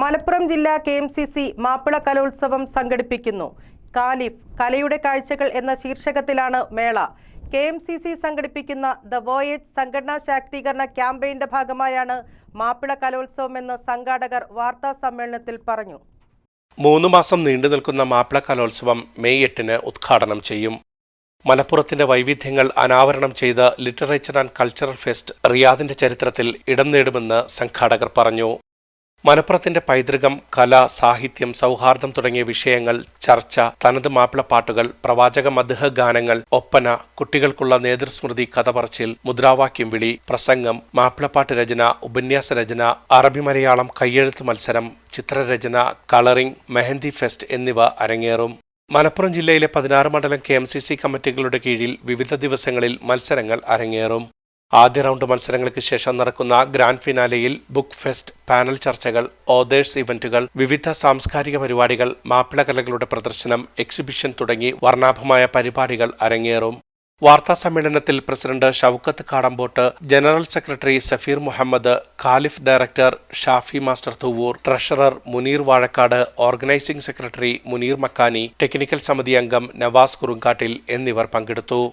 മലപ്പുറം ജില്ലാ K M C C Mappila കലോത്സവം സംഘടിപ്പിക്കുന്നു. കാലിഫ് കലയുടെ കാഴ്ചകൾ എന്ന ശീർഷകത്തിലാണ് മേള. കെ എം സി സി സംഘടിപ്പിക്കുന്ന ദ വോയേജ് സംഘടനാ ശാക്തീകരണ ക്യാമ്പയിന്റെ ഭാഗമായാണ് മാപ്പിള കലോത്സവം എന്ന് സംഘാടകർ വാർത്താ സമ്മേളനത്തിൽ പറഞ്ഞു. മൂന്ന് മാസം നീണ്ടു നിൽക്കുന്ന മാപ്പിള കലോത്സവം മെയ് എട്ടിന് ഉദ്ഘാടനം ചെയ്യും. മലപ്പുറത്തിന്റെ വൈവിധ്യങ്ങൾ അനാവരണം ചെയ്ത് ലിറ്ററേച്ചർ ആൻഡ് കൾച്ചറൽ ഫെസ്റ്റ് റിയാദിന്റെ ചരിത്രത്തിൽ ഇടം നേടുമെന്ന് സംഘാടകർ പറഞ്ഞു. മലപ്പുറത്തിന്റെ പൈതൃകം കല സാഹിത്യം സൗഹാർദ്ദം തുടങ്ങിയ വിഷയങ്ങൾ ചർച്ച തനത് മാപ്പിളപ്പാട്ടുകൾ പ്രവാചക മദ്ഹ ഗാനങ്ങൾ ഒപ്പന കുട്ടികൾക്കുള്ള നേതൃസ്മൃതി കഥ പറച്ചിൽ മുദ്രാവാക്യം വിളി പ്രസംഗം മാപ്പിളപ്പാട്ട് രചന ഉപന്യാസ രചന അറബി മലയാളം കയ്യെഴുത്ത് മത്സരം ചിത്രരചന കളറിംഗ് മെഹന്തി ഫെസ്റ്റ് എന്നിവ അരങ്ങേറും. മലപ്പുറം ജില്ലയിലെ പതിനാറ് മണ്ഡലം കെ എം സി സി കമ്മിറ്റികളുടെ കീഴിൽ വിവിധ ദിവസങ്ങളിൽ മത്സരങ്ങൾ അരങ്ങേറും. ആദ്യ റൗണ്ട് മത്സരങ്ങൾക്ക് ശേഷം നടക്കുന്ന ഗ്രാൻഡ് ഫിനാലെയിൽ ബുക്ക് ഫെസ്റ്റ് പാനൽ ചർച്ചകൾ ഓതേഴ്സ് ഇവന്റുകൾ വിവിധ സാംസ്കാരിക പരിപാടികൾ മാപ്പിളകലകളുടെ പ്രദർശനം എക്സിബിഷൻ തുടങ്ങി വർണാഭമായ പരിപാടികൾ അരങ്ങേറും. വാർത്താ സമ്മേളനത്തിൽ president Shoukath Kadampot general secretary Safeer Muhammad Khalif director Shafi master Thuvvur treasurer Muneer Vazhakkad organising secretary Muneer Makkani technical സമിതി അംഗം നവാസ് കുറുങ്കാട്ടിൽ എന്നിവർ പങ്കെടുത്തു.